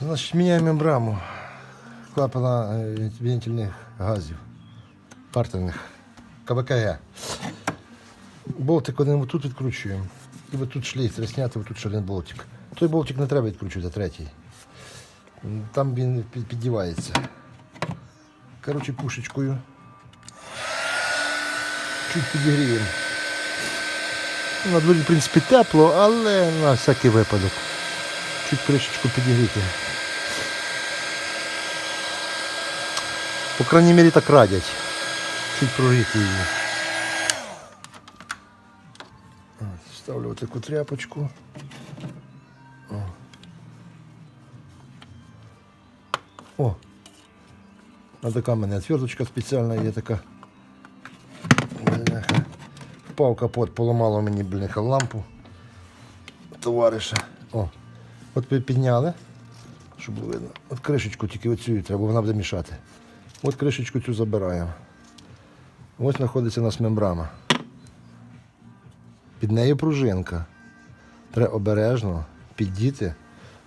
Значить, міняємо мембрану клапана е, вентильних газів, партерних, КВКГ. Болтик один тут відкручуємо. І тут шлейф треба тут ще один болтик. Той болтик не треба відкручувати, третій. Там він під- піддівається. Коротше, пушечкою. Чуть підігріємо. На дворі, в принципі, тепло, але на всякий випадок. Чуть кришечку підігріти. По крайній мірі так радять. Чуть прогріти її. Ставлю таку тряпочку. О. О. А отверточка спеціальна є така. Впав капот, поламало мені бляха лампу. Товариша. О. От підняли, щоб було видно. От кришечку тільки оцю треба, вона буде мішати. От кришечку цю забираємо. Ось знаходиться у нас мембрана. Під нею пружинка. Треба обережно піддіти,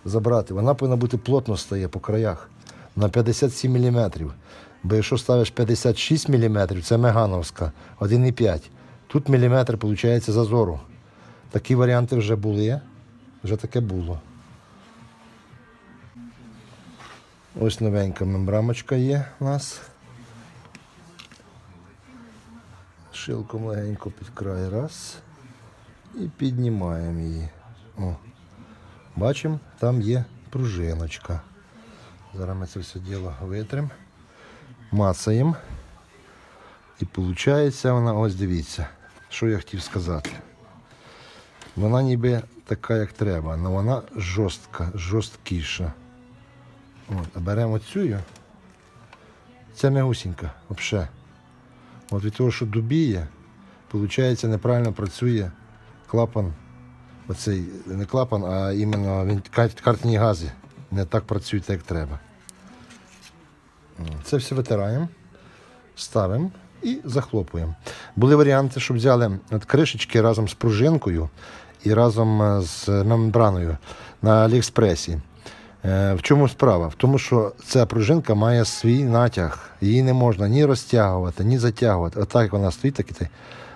забрати. Вона повинна бути плотно стає по краях на 57 мм. Бо якщо ставиш 56 мм, це мегановська, 1,5. Тут міліметр виходить зазору. Такі варіанти вже були, вже таке було. Ось новенька мембрамочка є у нас. Шилком легенько під край раз. І піднімаємо її. О. Бачимо, там є пружиночка. Зараз ми це все діло витримо, мацаємо. І виходить вона, ось дивіться, що я хотів сказати. Вона ніби така, як треба, але вона жорстка, жорсткіша. От, беремо цю. Це мягусінька, взагалі. От від того, що дубіє, виходить, неправильно працює клапан. Оцей не клапан, а іменно картні гази. Не так працюють, як треба. Це все витираємо, ставимо і захлопуємо. Були варіанти, щоб взяли от кришечки разом з пружинкою і разом е, з мембраною на Аліекспресі. Е, В чому справа? В тому, що ця пружинка має свій натяг. Її не можна ні розтягувати, ні затягувати. Отак як вона стоїть, так і те.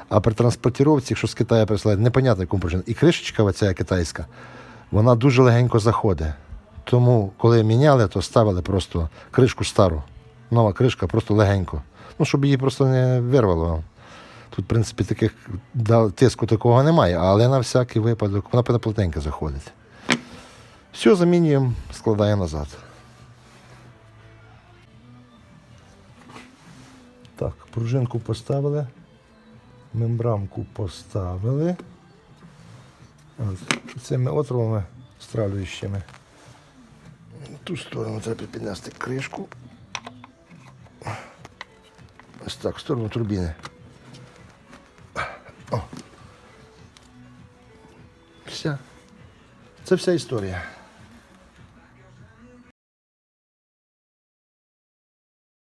А при транспортіровці, якщо з Китаю присилають, непонятно, яку пружину. І кришечка, оця китайська, вона дуже легенько заходить. Тому, коли міняли, то ставили просто кришку стару. Нова кришка, просто легенько. Ну, щоб її просто не вирвало. Тут, в принципі, таких тиску такого немає, але на всякий випадок вона повинна плотненько заходить. Все, замінюємо, складаємо назад. Так, пружинку поставили, мембрамку поставили. От, цими отровами стравлюючими. Ту сторону треба піднести кришку. Ось так, в сторону турбіни. О. Все. Це вся історія.